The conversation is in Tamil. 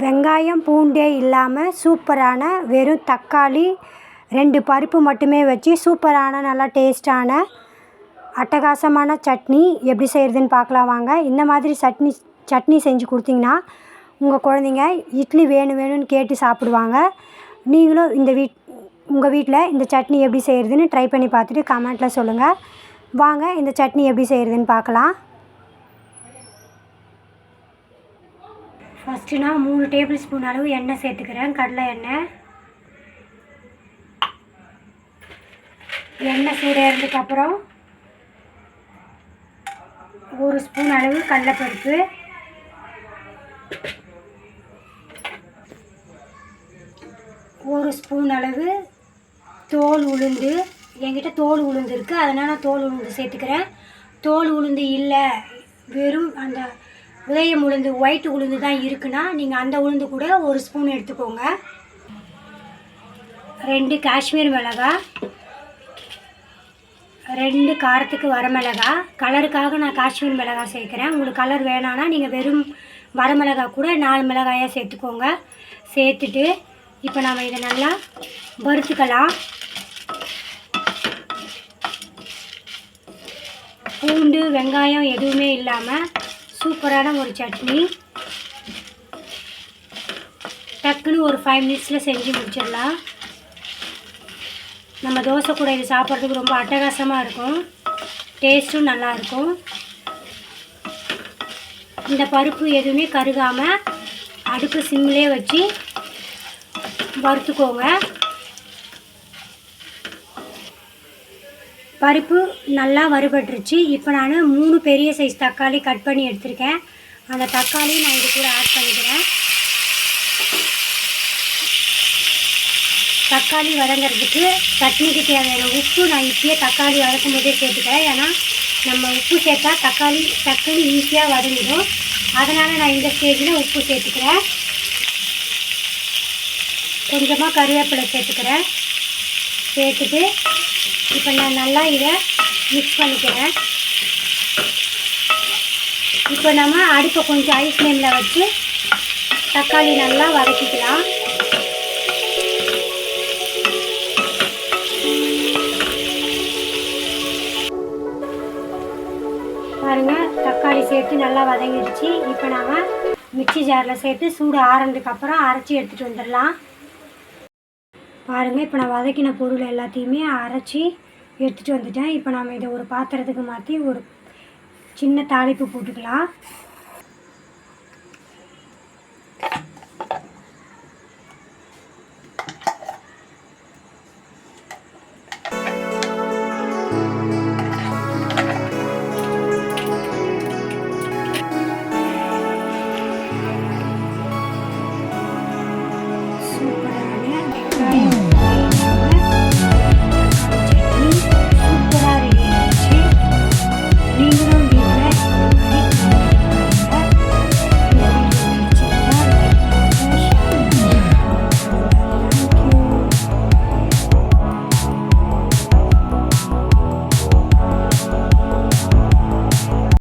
வெங்காயம் பூண்டே இல்லாமல் சூப்பரான வெறும் தக்காளி ரெண்டு பருப்பு மட்டுமே வச்சு சூப்பரான நல்லா டேஸ்ட்டான அட்டகாசமான சட்னி எப்படி செய்கிறதுன்னு பார்க்கலாம் வாங்க. இந்த மாதிரி சட்னி சட்னி செஞ்சு கொடுத்தீங்கன்னா உங்கள் குழந்தைங்க இட்லி வேணும் வேணும்னு கேட்டு சாப்பிடுவாங்க. நீங்களும் இந்த வீட் உங்கள் வீட்டில் இந்த சட்னி எப்படி செய்கிறதுன்னு ட்ரை பண்ணி பார்த்துட்டு கமெண்ட்டில் சொல்லுங்கள் வாங்க இந்த சட்னி எப்படி செய்கிறதுன்னு பார்க்கலாம். ஃபஸ்ட்டு நான் மூணு டேபிள் ஸ்பூன் அளவு எண்ணெய் சேர்த்துக்கிறேன். கடலை எண்ணெய். எண்ணெய் சூடேறதுக்கப்புறம் ஒரு ஸ்பூன் அளவு கடலைப்பருப்பு. ஒரு ஸ்பூன் அளவு தோல் உளுந்து. என்கிட்ட தோல் உளுந்து இருக்குது அதனால் நான் தோல் உளுந்து சேர்த்துக்கிறேன். தோல் உளுந்து இல்லை. வெறும் அந்த உதயம் உளுந்து ஒயிட் உளுந்து தான் இருக்குன்னா நீங்கள் அந்த உளுந்து கூட ஒரு ஸ்பூன் எடுத்துக்கோங்க. ரெண்டு காஷ்மீர் மிளகாய் ரெண்டு காரத்துக்கு வரமிளகா கலருக்காக நான் காஷ்மீர் மிளகாய் சேர்க்குறேன். உங்களுக்கு கலர் வேணான்னா நீங்கள் வெறும் வரமிளகாய் கூட நாலு மிளகாயாக சேர்த்துக்கோங்க. சேர்த்துட்டு இப்போ நம்ம இதை நல்லா வறுத்துக்கலாம். பூண்டு வெங்காயம் எதுவுமே இல்லாமல் சூப்பரான ஒரு சட்னி. டக்குன்னு ஒரு ஃபைவ் மினிட்ஸில் செஞ்சு முடிச்சிடலாம். நம்ம தோசை கூட இது சாப்பிட்றதுக்கு ரொம்ப அட்டகாசமாக இருக்கும். டேஸ்ட்டும் நல்லாயிருக்கும் இந்த பருப்பு எதுவுமே கருகாமல் அடுப்பு சிம்லேயே வச்சு வறுத்துக்கோங்க. பருப்பு நல்லா வறுபட்டுருச்சு. இப்போ நான் மூணு பெரிய சைஸ் தக்காளி கட் பண்ணி எடுத்திருக்கேன். அந்த தக்காளி நான் இது கூட ஆட் பண்ணிக்கிறேன். தக்காளி வதங்கிறதுக்கு சட்னிக்கு தேவையான உப்பு நான் இப்பயே தக்காளி வதக்கும் போதே சேர்த்துக்கிறேன். ஏன்னா நம்ம உப்பு சேர்த்தா தக்காளி டக்குன்னு ஈஸியாக வதங்கிடும். அதனால் நான் இந்த ஸ்டேஜில் உப்பு சேர்த்துக்கிறேன். கொஞ்சமாக கருவேப்பிலை சேர்த்துக்கிறேன். சேர்த்துட்டு இப்போ நான் நல்லா இதை மிக்ஸ் பண்ணிக்கிறேன். இப்போ நம்ம அடுப்பை கொஞ்சம் ஐஸ் ஃப்ளேமில் வச்சு தக்காளி நல்லா வதக்கிக்கலாம். பாருங்கள் தக்காளி சேர்த்து நல்லா வதங்கிடுச்சு. இப்போ நாம் மிக்சி ஜாரில் சேர்த்து சூடு ஆறுனதுக்கு அப்புறம் அரைச்சி எடுத்துகிட்டு வந்துடலாம். பாருங்கள் இப்போ நான் வதக்கின பொருள் எல்லாத்தையுமே அரைச்சி எடுத்துகிட்டு வந்துட்டேன். இப்போ நாம் இதை ஒரு பாத்திரத்துக்கு மாற்றி ஒரு சின்ன தாளிப்பு போட்டுக்கலாம்.